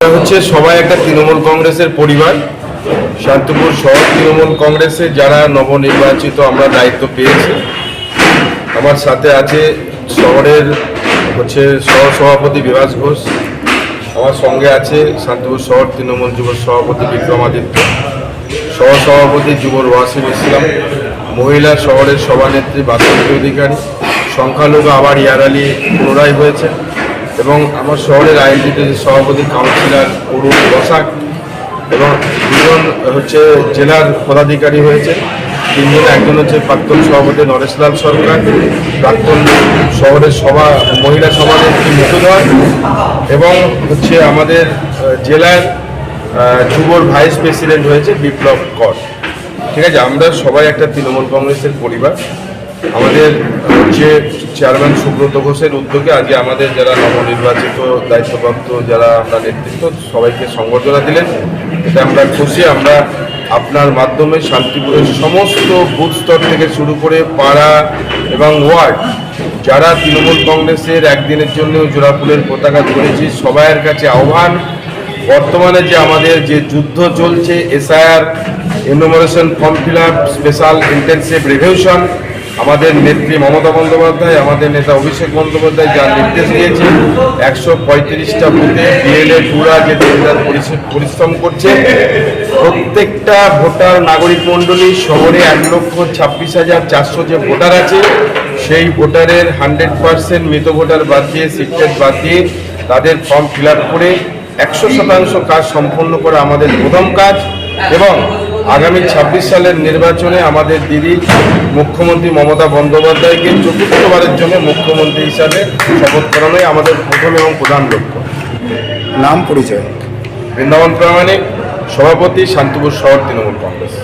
হচ্ছে সবাই একটা তৃণমূল কংগ্রেসের পরিবার। শান্তিপুর শহর তৃণমূল কংগ্রেসে যারা নবনির্বাচিত আমরা দায়িত্ব পেয়েছি। আমার সাথে আছে শহরের হচ্ছে সহসভাপতি বিভাস ঘোষ। আমার সঙ্গে আছে শান্তিপুর শহর তৃণমূল যুব সভাপতি বিক্রমাদিত্য সহ সভাপতি যুবর ওয়াসিম ইসলাম। মহিলা শহরের সভানেত্রী বাসন্তী অধিকারী। সংখ্যালঘু আবার ইয়ারালি পুনরায় হয়েছে এবং আমার শহরের আইনজীবী সভাপতি কাউন্সিলর অরুণ বসাক এবং দুজন হচ্ছে জেলার পদাধিকারী হয়েছে। তিনজন, একজন হচ্ছে প্রাক্তন সভাপতি নরেশলাল সরকার, প্রাক্তন শহরের সভা, মহিলা সভানেত্রী মুকুধর এবং হচ্ছে আমাদের জেলার যুবর ভাইস প্রেসিডেন্ট হয়েছে বিপ্লব কর। ঠিক আছে, আমরা সবাই একটা তৃণমূল কংগ্রেসের পরিবার। আমাদের হচ্ছে চেয়ারম্যান সুব্রত ঘোষের উদ্যোগে আজকে আমাদের যারা নবনির্বাচিত দায়িত্বপ্রাপ্ত যারা আমরা নেতৃত্ব, সবাইকে সংবর্ধনা দিলেন। এটা আমরা খুশি। আমরা আপনার মাধ্যমে শান্তিপুরের সমস্ত বুথ স্তর থেকে শুরু করে পাড়া এবং ওয়ার্ড, যারা তৃণমূল কংগ্রেসের একদিনের জন্য জোড়াফুলের পতাকা ধরেছি, সবাইয়ের কাছে আহ্বান। বর্তমানে যে আমাদের যে যুদ্ধ চলছে, SIR enumeration form fill up special intensive revision আমাদের নেত্রী মমতা বন্দ্যোপাধ্যায়, আমাদের নেতা অভিষেক বন্দ্যোপাধ্যায় যার নির্দেশ দিয়েছে একশো পঁয়ত্রিশটা বুথে বিএলএ টুরা যে পরিশ্রম- করছে। প্রত্যেকটা ভোটার নাগরিক মণ্ডলী শহরে এক লক্ষ ছাব্বিশ হাজার চারশো যে ভোটার আছে, সেই ভোটারের হান্ড্রেড পার্সেন্ট মৃত ভোটার বাদ দিয়ে, সিক্রেট বাদ দিয়ে তাদের ফর্ম ফিল করে একশো শতাংশ কাজ সম্পন্ন করা আমাদের প্রথম কাজ এবং আগামী ছাব্বিশ সালের নির্বাচনে আমাদের দিদি মুখ্যমন্ত্রী মমতা বন্দ্যোপাধ্যায়কে চতুর্থবারের জন্য মুখ্যমন্ত্রী হিসাবে শপথ করানোই আমাদের প্রথম এবং প্রধান লক্ষ্য। নাম পরিচয়। বৃন্দাবন প্রামাণিক সভাপতি শান্তিপুর শহর তৃণমূল কংগ্রেস।